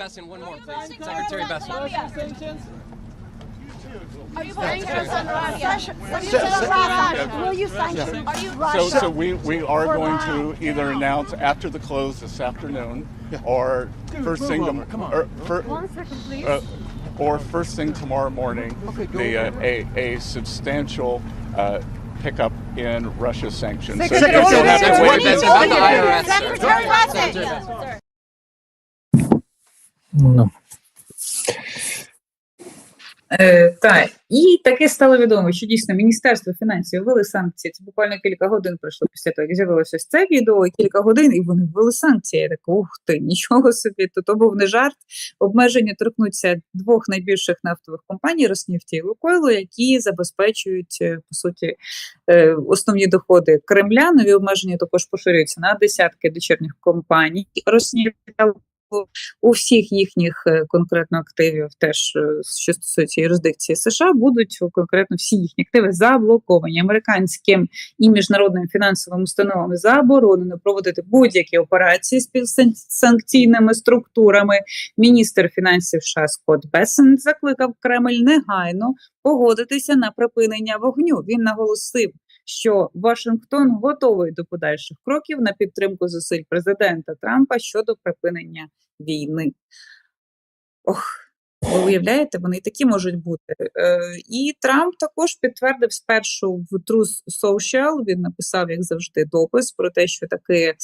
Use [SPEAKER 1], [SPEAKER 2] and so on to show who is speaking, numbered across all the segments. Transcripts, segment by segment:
[SPEAKER 1] Besson, one more, please. Secretary Besson.
[SPEAKER 2] Are you going to send Russia? Will you send Russia? Will you sanction Are you
[SPEAKER 3] So,
[SPEAKER 2] Russia?
[SPEAKER 3] so we, we are going to either announce after the close this afternoon, or first thing, tom- or, fir-
[SPEAKER 2] One second, please.
[SPEAKER 3] uh, or first thing tomorrow morning, the uh, a a substantial uh, pickup in Russia's sanctions. So
[SPEAKER 2] Secretary
[SPEAKER 3] you'll you'll have to
[SPEAKER 1] Secretary
[SPEAKER 3] wait.
[SPEAKER 1] Besson, about the IRS.
[SPEAKER 2] Secretary Besson.
[SPEAKER 1] Secretary
[SPEAKER 4] Ну. Е, так, і таке стало відомо, що дійсно Міністерство фінансів ввели санкції. Це буквально кілька годин пройшло після того, як з'явилося це відео, кілька годин, і вони ввели санкції. Я так, ух ти, нічого собі. То то був не жарт. Обмеження торкнуться двох найбільших нафтових компаній Роснефті і Лукойлу, які забезпечують е, по суті е, основні доходи Кремля. Нові обмеження також поширюються на десятки дочірніх компаній Роснефті та у всіх їхніх е, конкретно активів, теж е, що стосується юрисдикції США, будуть конкретно всі їхні активи заблоковані американським і міжнародним фінансовим установам заборонено проводити будь-які операції з санкційними структурами. Міністр фінансів США Скотт Бессен закликав Кремль негайно погодитися на припинення вогню. Він наголосив, що Вашингтон готовий до подальших кроків на підтримку зусиль президента Трампа щодо припинення війни. Ох, ви уявляєте, вони і такі можуть бути. Е, і Трамп також підтвердив спершу в Truth Social, він написав, як завжди, допис про те, що такі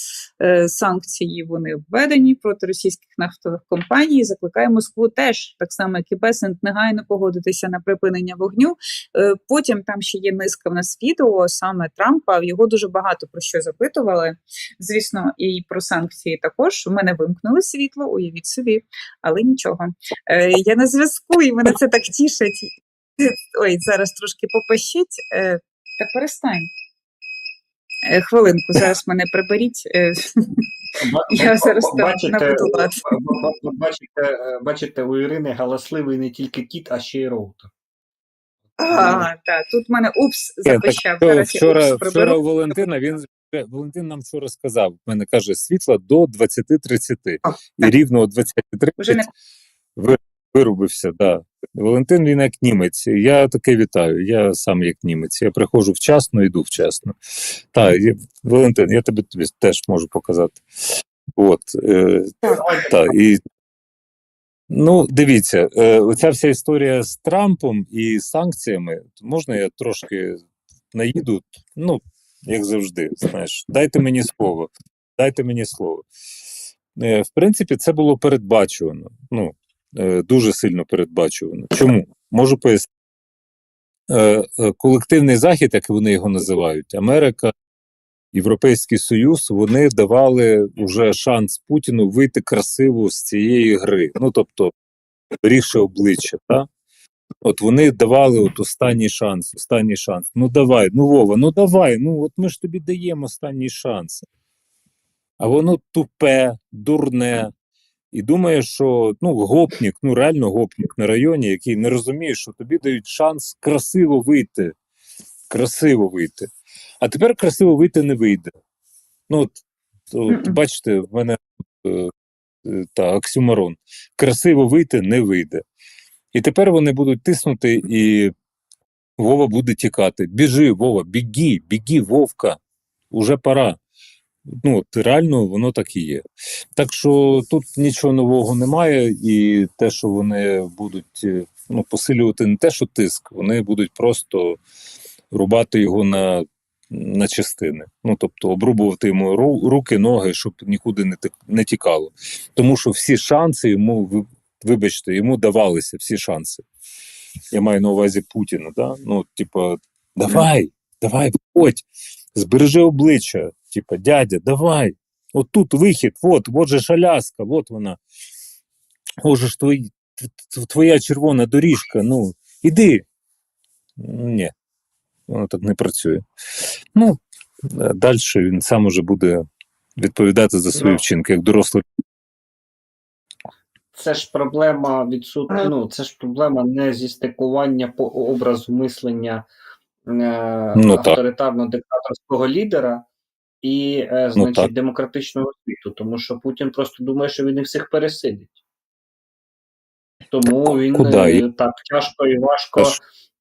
[SPEAKER 4] е, санкції вони введені проти російських нафтових компаній. Закликає Москву теж, так само як і Бесент, негайно погодитися на припинення вогню. Е, Потім там ще є низка в нас відео саме Трампа. Його дуже багато про що запитували. Звісно, і про санкції також. У мене вимкнули світло, уявіть собі, але нічого. Я на зв'язку, і мене це так тішить. Ой, зараз трошки попищить. Е, Та перестань. Е, Хвилинку, зараз мене приберіть. Е, Я зараз
[SPEAKER 5] бачите, бачите, бачите, у Ірини галасливий не тільки кіт, а ще й роутер.
[SPEAKER 4] А, так, тут в мене упс запищав. Зараз я
[SPEAKER 6] вчора,
[SPEAKER 4] упс
[SPEAKER 6] вчора у Валентина він Валентин нам вчора сказав. в мене каже світла до 20-30.
[SPEAKER 4] О,
[SPEAKER 6] І рівно о 20-30
[SPEAKER 4] Вже не
[SPEAKER 6] ви- вирубився. Да. Валентин він як німець. Я таке вітаю. Я сам як німець. Я приходжу вчасно, йду вчасно. Так, Валентин, я тобі, тобі теж можу показати. От, е, та, і, ну, дивіться, е, оця вся історія з Трампом і санкціями, можна я трошки наїду, ну, як завжди, знаєш, дайте мені слово, дайте мені слово. Е, в принципі, це було передбачувано. Ну, дуже сильно передбачувано. Чому? Можу пояснити. Е, е, колективний захід, як вони його називають, Америка, Європейський Союз, вони давали вже шанс Путіну вийти красиво з цієї гри. Ну, тобто, ріше обличчя, так? От вони давали от останній шанс, останній шанс. Ну давай, ну Вова, ну давай, ну от ми ж тобі даємо останній шанс. А воно тупе, дурне, і думає, що ну, гопнік, ну реально гопнік на районі, який не розуміє, що тобі дають шанс красиво вийти. Красиво вийти. А тепер красиво вийти не вийде. Ну, от, от бачите, в мене е, е, та оксюмарон. Красиво вийти не вийде. І тепер вони будуть тиснути, і Вова буде тікати. Біжи, Вова, біги, біги, Вовка. Уже пора. Ну, от реально воно так і є. Так що тут нічого нового немає, і те, що вони будуть е, ну, посилювати не те, що тиск, вони будуть просто рубати його на, на частини. Ну, тобто обрубувати йому руки, ноги, щоб нікуди не, не тікало. Тому що всі шанси йому, вибачте, йому давалися всі шанси. Я маю на увазі Путіна, да? Ну, типа, давай, давай, виходь, збережи обличчя. Типа, дядя, давай. От тут вихід, от, от же ж Аляска, от вона. От же ж твої, твоя червона доріжка, ну, іди. Ні, воно так не працює. Ну, далі він сам уже буде відповідати за свої
[SPEAKER 5] Ну.
[SPEAKER 6] вчинки, як дорослий.
[SPEAKER 5] Це ж проблема відсут... ну, це ж проблема не зі стикування по образу мислення е,
[SPEAKER 6] Ну,
[SPEAKER 5] авторитарно-диктаторського лідера і е, значить,
[SPEAKER 6] так.
[SPEAKER 5] демократичного світу, тому що Путін просто думає, що він і всіх пересидить. Тому він
[SPEAKER 6] Куди?
[SPEAKER 5] е, так тяжко і важко,
[SPEAKER 6] Та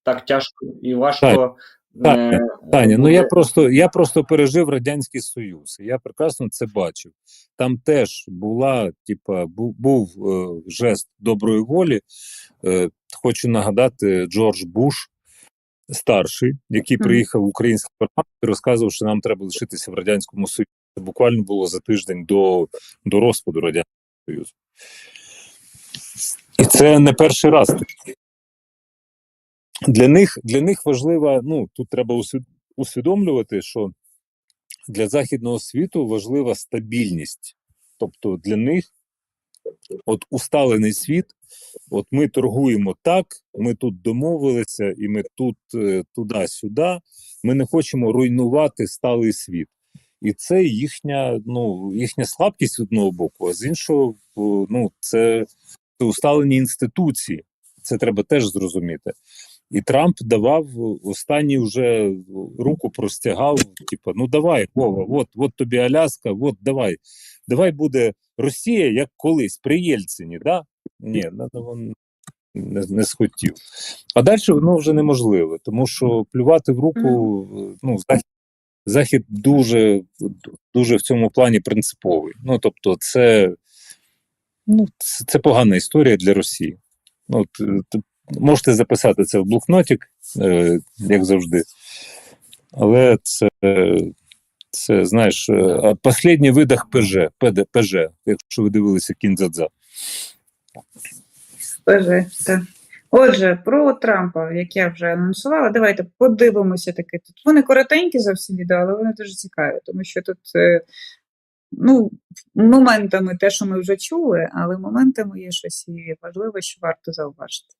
[SPEAKER 5] так тяжко і важко.
[SPEAKER 6] Таня,
[SPEAKER 5] е,
[SPEAKER 6] Таня, ну я просто я просто пережив радянський союз. Я прекрасно це бачив. Там теж була, типа, був, був е, жест доброї волі. Е, хочу нагадати Джордж Буш, старший, який приїхав в український парламент і розказував, що нам треба лишитися в радянському союзі. Це буквально було за тиждень до, до розпаду радянського союзу. І це не перший раз. Для них, для них важлива, ну тут треба усвідомлювати, що для західного світу важлива стабільність. Тобто для них от усталений світ, от ми торгуємо так, ми тут домовилися, і ми тут е, туди-сюди. Ми не хочемо руйнувати сталий світ. І це їхня, ну, їхня слабкість з одного боку, а з іншого, ну, це, це усталені інституції. Це треба теж зрозуміти. І Трамп давав останній вже руку простягав, типу, ну давай, Вова, от, от тобі Аляска, от давай. Давай буде Росія як колись при Єльцині, да? Ні, він не, не схотів. А далі воно вже неможливо, тому що плювати в руку, ну, Захід, Захід дуже, дуже в цьому плані принциповий. Ну, тобто, це, ну, це, це погана історія для Росії. Ну, е, можете записати це в блокнотик, е, як завжди. Але це, це знаєш, е, останній видах ПЖ, ПД, ПЖ, якщо ви дивилися кінзадза.
[SPEAKER 4] ПЖ, так. Отже, про Трампа, як я вже анонсувала, давайте подивимося таки тут. Вони коротенькі зовсім відео, але вони дуже цікаві, тому що тут е, ну, моментами те, що ми вже чули, але моментами є щось і важливе, що варто зауважити.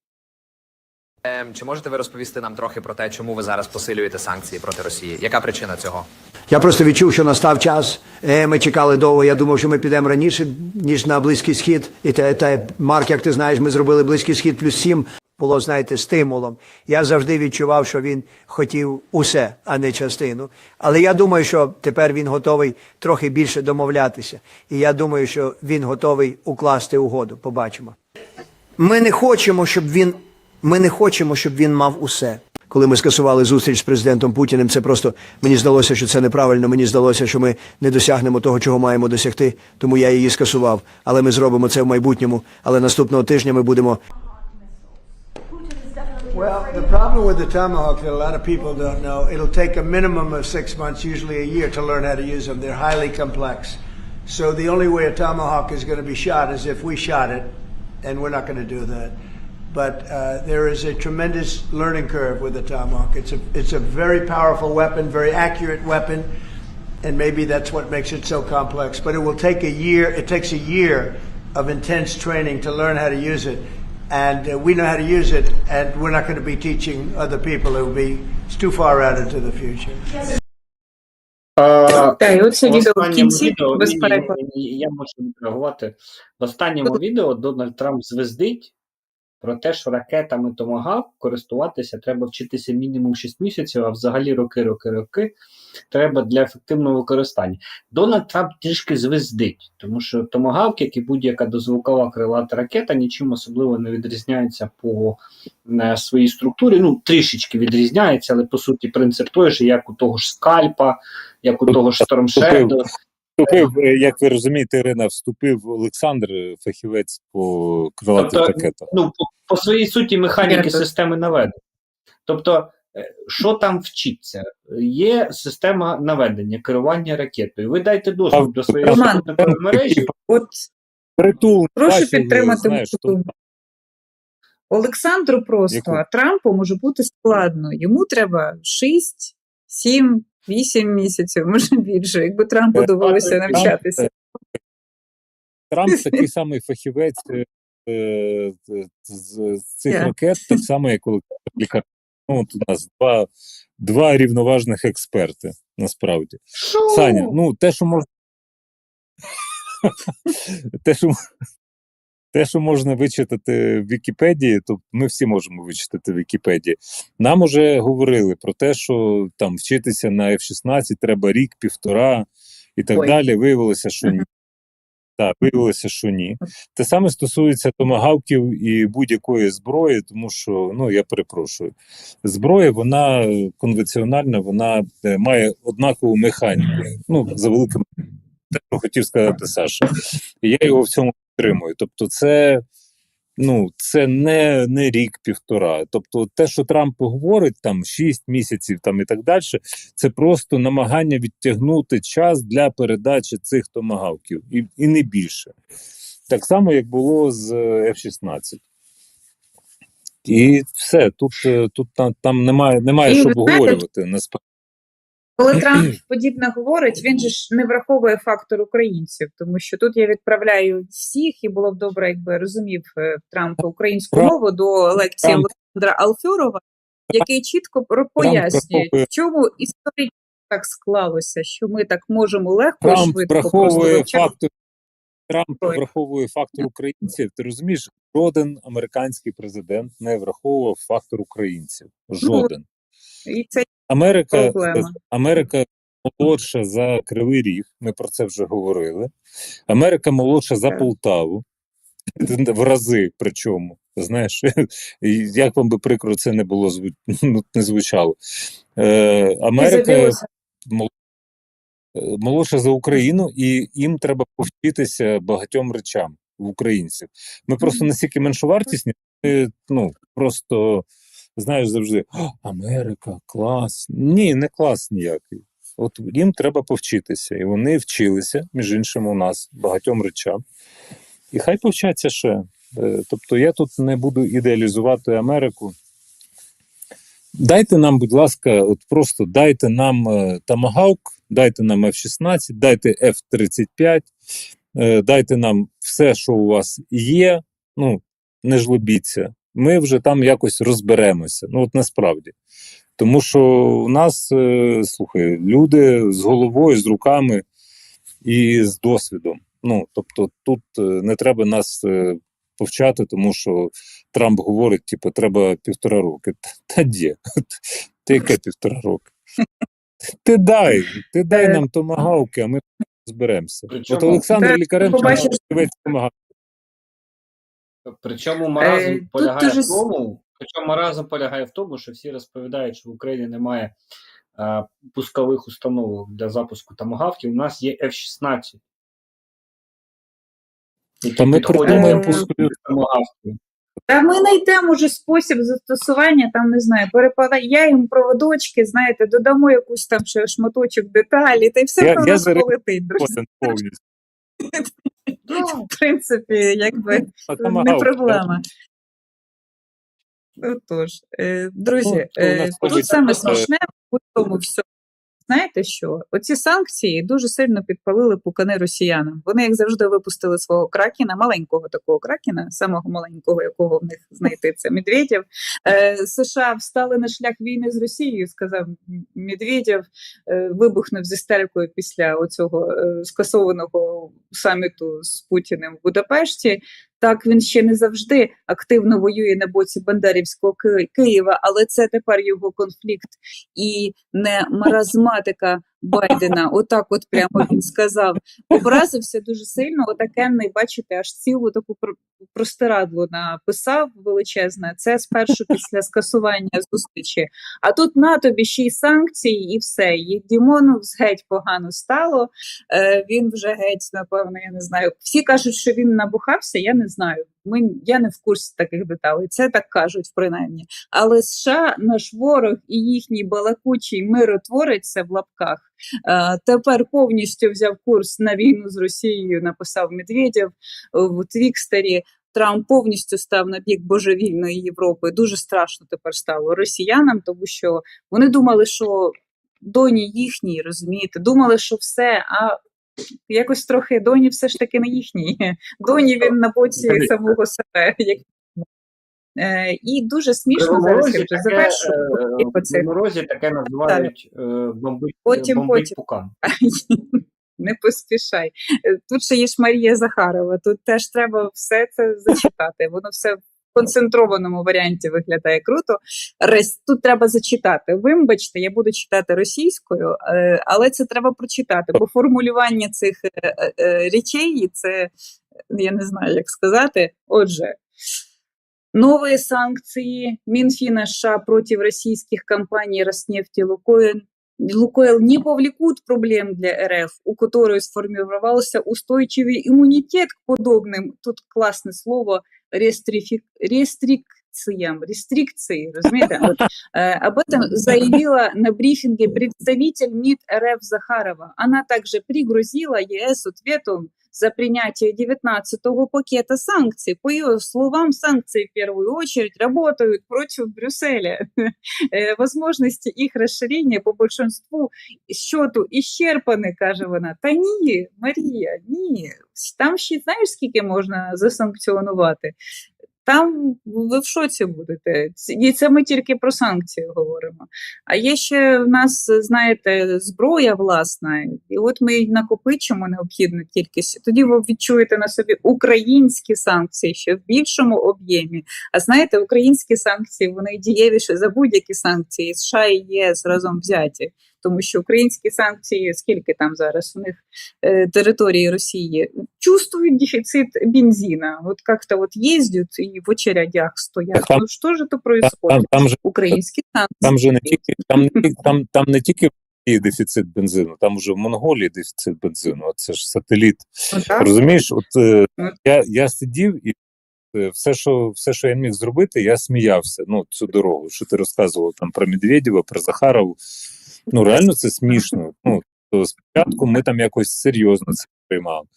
[SPEAKER 1] Ем, Чи можете ви розповісти нам трохи про те, чому ви зараз посилюєте санкції проти Росії? Яка причина цього?
[SPEAKER 7] Я просто відчув, що настав час. Е, Ми чекали довго. Я думав, що ми підемо раніше, ніж на Близький Схід. І те, те, Марк, як ти знаєш, ми зробили Близький Схід плюс сім. Було, знаєте, стимулом. Я завжди відчував, що він хотів усе, а не частину. Але я думаю, що тепер він готовий трохи більше домовлятися. І я думаю, що він готовий укласти угоду. Побачимо. Ми не хочемо, щоб він. Ми не хочемо, щоб він мав усе. Коли ми скасували зустріч з президентом Путіним, це просто мені здалося, що це неправильно. Мені здалося, що ми не досягнемо того, чого маємо досягти. Тому я її скасував. Але ми зробимо це в майбутньому. Але наступного тижня ми будемо
[SPEAKER 8] Well, the problem with the tomahawk that a lot of people don't know, it'll take a minimum of six months, usually a year, to learn how to use them. They're highly complex. So the only way a tomahawk is going to be shot is if we shot it, and we're not going to do that. But uh, there is a tremendous learning curve with the tomahawk. It's a it's a very powerful weapon, very accurate weapon, and maybe that's what makes it so complex. But it will take a year. It takes a year of intense training to learn how to use it, and uh, we know how to use it, and we're not going to be teaching other people. It will be it's too far out into the future.
[SPEAKER 5] Е,
[SPEAKER 4] Так, і оце
[SPEAKER 5] В
[SPEAKER 4] відео в
[SPEAKER 5] останньому
[SPEAKER 4] кінці
[SPEAKER 5] відео,
[SPEAKER 4] без
[SPEAKER 5] ні,
[SPEAKER 4] перекладу.
[SPEAKER 5] ні, ні, я можу відреагувати. В останньому відео Дональд Трамп звездить про те, що ракетами Томагав користуватися треба вчитися мінімум 6 місяців, а взагалі роки, роки, роки треба для ефективного використання. Дональд Трамп трішки звездить, тому що Томагавк, як і будь-яка дозвукова крилата ракета, нічим особливо не відрізняється по е, своїй структурі. Ну, трішечки відрізняється, але по суті принцип той же, як у того ж скальпа, як у того ж Стормшеду.
[SPEAKER 6] Вступив, е, як ви розумієте, Ірина, вступив Олександр, фахівець по крилатих
[SPEAKER 5] Тобто,
[SPEAKER 6] ракетах.
[SPEAKER 5] ну, по, своїй суті механіки системи наведення. Тобто, е, що там вчиться? Є система наведення, керування ракетою. Ви дайте доступ до своєї супутникової мережі.
[SPEAKER 4] От
[SPEAKER 6] Притул,
[SPEAKER 4] прошу
[SPEAKER 6] бачив,
[SPEAKER 4] підтримати
[SPEAKER 6] знаєш.
[SPEAKER 4] Олександру просто,
[SPEAKER 6] Яку?
[SPEAKER 4] а Трампу може бути складно. Йому треба 6, 7, 8 місяців, може більше, якби Трампу
[SPEAKER 6] Е,
[SPEAKER 4] довелося навчатися.
[SPEAKER 6] е, Трамп такий самий фахівець з, з цих ракет, так само, як Олександр Лікар. Ну, от у нас два, два рівноважних експерти, насправді. Саня, ну те, що можна. те, що, те, що можна вичитати в Вікіпедії, то ми всі можемо вичитати в Вікіпедії. Нам уже говорили про те, що там вчитися на F-16 треба рік, півтора і так
[SPEAKER 4] Ой.
[SPEAKER 6] далі. Виявилося, що ні. Так, виявилося, що ні. Те саме стосується томагавків і будь-якої зброї, тому що ну я перепрошую, зброя вона конвенціональна, вона е, має однакову механіку. Ну за великим хотів сказати Саша. І я його в цьому підтримую. Тобто, це. Ну, це не, не рік-півтора. Тобто, те, що Трамп говорить, там 6 місяців там і так далі, це просто намагання відтягнути час для передачі цих томагавків, і, і не більше. Так само, як було з е, F-16. І все, тут, е, тут там, там немає, немає
[SPEAKER 4] І
[SPEAKER 6] що обговорювати. Насправді.
[SPEAKER 4] Коли Трамп подібне говорить, він же ж не враховує фактор українців, тому що тут я відправляю всіх, і було б добре, якби розумів е, Трамп українську мову до лекції
[SPEAKER 6] Трамп-
[SPEAKER 4] Олександра Алфьорова, який чітко пояснює, в чому історично так склалося, що ми так можемо легко
[SPEAKER 6] Трамп
[SPEAKER 4] швидко
[SPEAKER 6] враховує фактор. Трамп враховує фактор українців. Ти розумієш, жоден американський президент не враховував фактор українців. Жоден.
[SPEAKER 4] І це
[SPEAKER 6] Америка,
[SPEAKER 4] проблема.
[SPEAKER 6] Америка молодша за Кривий Ріг. Ми про це вже говорили. Америка молодша за Полтаву. В рази причому. Знаєш, як вам би прикро це не було ну, не звучало. Е, Америка молодша за Україну, і їм треба повчитися багатьом речам в українців. Ми просто настільки меншовартісні, ну просто знаєш завжди Америка, клас. Ні, не клас ніякий. От їм треба повчитися, і вони вчилися, між іншим, у нас багатьом речам. І хай повчаться ще. Е, Тобто я тут не буду ідеалізувати Америку. Дайте нам, будь ласка, от просто дайте нам е, дайте нам F-16, дайте F-35, е, дайте нам все, що у вас є. Ну, не жлобіться. Ми вже там якось розберемося. Ну, от насправді. Тому що у нас, е, слухай, люди з головою, з руками і з досвідом. Ну, тобто, тут е, не треба нас е, повчати, тому що Трамп говорить, типу, треба півтора роки. Та, де? Ти яке півтора роки? Ти дай, ти дай нам томагавки, а ми зберемося. От Олександр Лікаренко
[SPEAKER 4] побачиш-
[SPEAKER 6] томагавки.
[SPEAKER 5] Причому маразм
[SPEAKER 4] Е,
[SPEAKER 5] полягає
[SPEAKER 4] дуже
[SPEAKER 5] в тому, причому маразм полягає в тому, що всі розповідають, що в Україні немає е, пускових установок для запуску томагавків. У нас є F-16.
[SPEAKER 6] Та ми придумаємо пускові
[SPEAKER 5] томагавків.
[SPEAKER 4] Та ми знайдемо вже спосіб застосування, там не знаю, перепаяємо проводочки, знаєте, додамо якусь там ще шматочок деталі, та й все
[SPEAKER 6] Я-
[SPEAKER 4] про
[SPEAKER 6] я
[SPEAKER 4] нас полетить.
[SPEAKER 6] повністю.
[SPEAKER 4] В принципі, якби не проблема. Отож, е, друзі,
[SPEAKER 6] Ну, у
[SPEAKER 4] е, тут саме смішне у тому всьому. Знаєте що? Оці санкції дуже сильно підпалили пукани росіянам. Вони, як завжди, випустили свого кракена, маленького такого кракена, самого маленького, якого в них знайти це Медведєв. Е, США встали на шлях війни з Росією, сказав Медведєв, е, вибухнув з істерикою після оцього е, скасованого саміту з Путіним в Будапешті. Так він ще не завжди активно воює на боці Бандерівського Ки- Києва, але це тепер його конфлікт і не маразматика Байдена. Отак, от прямо він сказав. Образився дуже сильно. Отакенний, бачите, аж цілу таку пр- простирадло написав величезне. Це спершу після скасування зустрічі. А тут на тобі ще й санкції, і все. І Дімону геть погано стало. Е, він вже геть, напевно, я не знаю. Всі кажуть, що він набухався, я не знаю. Ми, я не в курсі таких деталей. Це так кажуть, принаймні. Але США, наш ворог і їхній балакучий миротворець в лапках. Е, тепер повністю взяв курс на війну з Росією, написав Медведєв в Твікстері. Трамп повністю став на бік божевільної Європи. Дуже страшно тепер стало росіянам, тому що вони думали, що доні їхні, розумієте, думали, що все, а якось трохи доні все ж таки не їхні. Доні він на боці самого себе. Е, і дуже смішно зараз завершу.
[SPEAKER 5] е,
[SPEAKER 4] по цих.
[SPEAKER 5] морозі таке називають е, бомбить,
[SPEAKER 4] Потім,
[SPEAKER 5] бомбить
[SPEAKER 4] потім.
[SPEAKER 5] пукан.
[SPEAKER 4] Не поспішай. Е, Тут ще є ж Марія Захарова. Тут теж треба все це зачитати. Воно все концентрованому варіанті виглядає круто. Рес- Тут треба зачитати. Вибачте, я буду читати російською, е, але це треба прочитати, бо формулювання цих е, е, е, речей це я не знаю, як сказати. Отже. Новые санкции Минфина США против российских компаний Роснефть и Лукойл, Лукойл не повлекут проблем для РФ, у которой сформировался устойчивый иммунитет к подобным, тут классное слово, рестрифи- рестрикциям, рестрикции, разумеете? Вот, э, об этом заявила на брифинге представитель МИД РФ Захарова. Она также пригрозила ЕС ответом за принятие 19-го пакета санкций. По ее словам, санкции в первую очередь работают против Брюсселя. Э, Возможности их расширения по большинству счету исчерпаны, каже вона. Та ні, Марія, ні. Там ще знаєш, скільки можна засанкціонувати? Там ви в шоці будете. І це ми тільки про санкції говоримо. А є ще в нас, знаєте, зброя власна, і от ми її накопичимо необхідну кількість. Тоді ви відчуєте на собі українські санкції ще в більшому об'ємі. А знаєте, українські санкції вони дієвіші за будь-які санкції США і ЄС разом взяті. Тому що українські санкції, скільки там зараз у них э, території Росії, чувствують дефіцит бензина. Вот как-то вот ездят и в очередях стоять.
[SPEAKER 6] Там-
[SPEAKER 4] Ну що ж
[SPEAKER 6] Там,
[SPEAKER 4] происходит?
[SPEAKER 6] там же
[SPEAKER 4] Українські санкції.
[SPEAKER 6] там же не тільки там, не там, там не тільки Росії дефіцит бензину, там вже в Монголії дефіцит бензину. Це ж сателіт.
[SPEAKER 4] Ну.
[SPEAKER 6] Розумієш, от е,
[SPEAKER 4] Ну.
[SPEAKER 6] я, я сидів і е, все, що все, що я міг зробити, я сміявся. Ну, цю дорогу, що ти розказував там про Медведєва, про Захарову. Ну, реально це смішно. Ну, то спочатку ми там якось серйозно це приймали.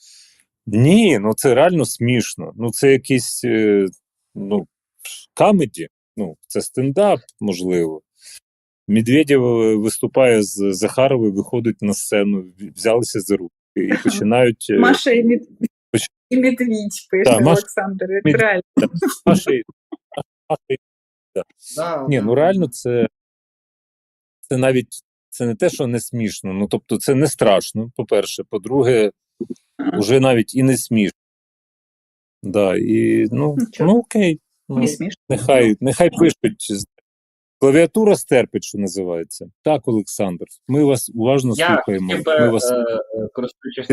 [SPEAKER 6] Ні, ну це реально смішно. Ну, це якийсь е, ну, камеді, ну, це стендап, можливо. Медведєв е, виступає з Захаровою, виходить на сцену, взялися за руки і починають. е,
[SPEAKER 4] Маша і.
[SPEAKER 6] Поч-
[SPEAKER 4] і Медвідь, пише Олександр. Реально.
[SPEAKER 6] Маша і- Маша і
[SPEAKER 5] Да,
[SPEAKER 6] Ні,
[SPEAKER 5] да.
[SPEAKER 6] ну реально, це, це навіть це не те, що не смішно. Ну тобто, це не страшно, по-перше. По-друге, вже навіть і не смішно. Да, і ну,
[SPEAKER 4] Нічого.
[SPEAKER 6] ну окей. Ну,
[SPEAKER 4] Не
[SPEAKER 6] нехай, нехай пишуть. Клавіатура стерпить, що називається. Так, Олександр. Ми вас уважно
[SPEAKER 5] Я
[SPEAKER 6] слухаємо.
[SPEAKER 5] хотів би,
[SPEAKER 6] Ми вас
[SPEAKER 5] е, е, користуючись